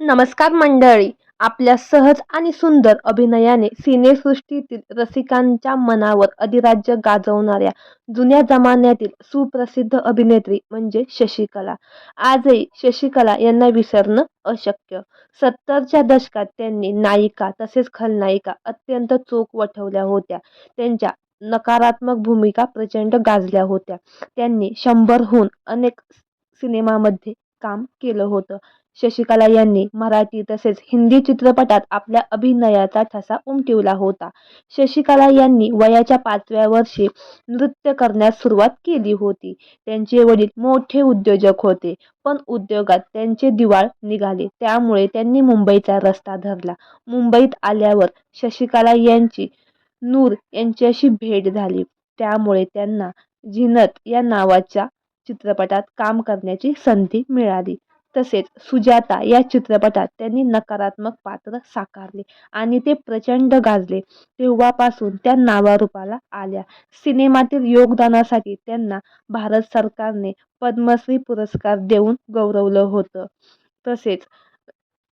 नमस्कार मंडळी. आपल्या सहज आणि सुंदर अभिनयाने सिनेसृष्टीतील रसिकांच्या मनावर अधिराज्य गाजवणाऱ्या जुन्या जमान्यातील सुप्रसिद्ध अभिनेत्री म्हणजे शशिकला. आजही शशिकला यांना विसरणं अशक्य. सत्तरच्या दशकात त्यांनी नायिका तसेच खलनायिका अत्यंत चोख वठवल्या होत्या. त्यांच्या नकारात्मक भूमिका प्रचंड गाजल्या होत्या. त्यांनी शंभरहून अनेक सिनेमामध्ये काम केलं होतं. शशिकला यांनी मराठी तसेच हिंदी चित्रपटात आपल्या अभिनयाचा ठसा उमटविला होता. शशिकला यांनी वयाच्या पाचव्या वर्षी नृत्य करण्यास सुरुवात केली होती. त्यांचे वडील मोठे उद्योजक होते पण उद्योगात त्यांचे दिवाळ निघाले. त्यामुळे त्यांनी मुंबईचा रस्ता धरला. मुंबईत आल्यावर शशिकला यांची नूर यांच्याशी भेट झाली. त्यामुळे त्यांना झिनत या नावाच्या चित्रपटात काम करण्याची संधी मिळाली. तसेच सुजाता या चित्रपटात त्यांनी नकारात्मक पात्र साकारले आणि ते प्रचंड गाजले. तेव्हापासून त्या नावारूपाला आल्या. सिनेमातील योगदानासाठी त्यांना भारत सरकारने पद्मश्री पुरस्कार देऊन गौरवलं होतं. तसेच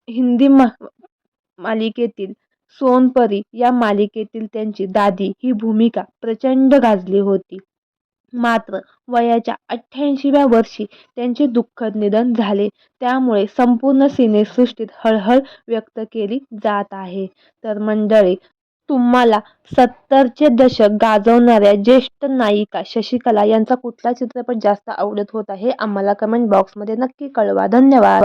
हिंदी मा मालिकेतील सोनपरी या मालिकेतील त्यांची दादी ही भूमिका प्रचंड गाजली होती. मात्र वयाच्या अठ्ठ्याऐंशीव्या वर्षी त्यांचे दुःखद निधन झाले. त्यामुळे संपूर्ण सिनेसृष्टीत हळहळ व्यक्त केली जात आहे. तर मंडळी तुम्हाला सत्तरचे दशक गाजवणाऱ्या ज्येष्ठ नायिका शशिकला यांचा कुठला चित्रपट जास्त आवडत होता हे आम्हाला कमेंट बॉक्समध्ये नक्की कळवा. धन्यवाद.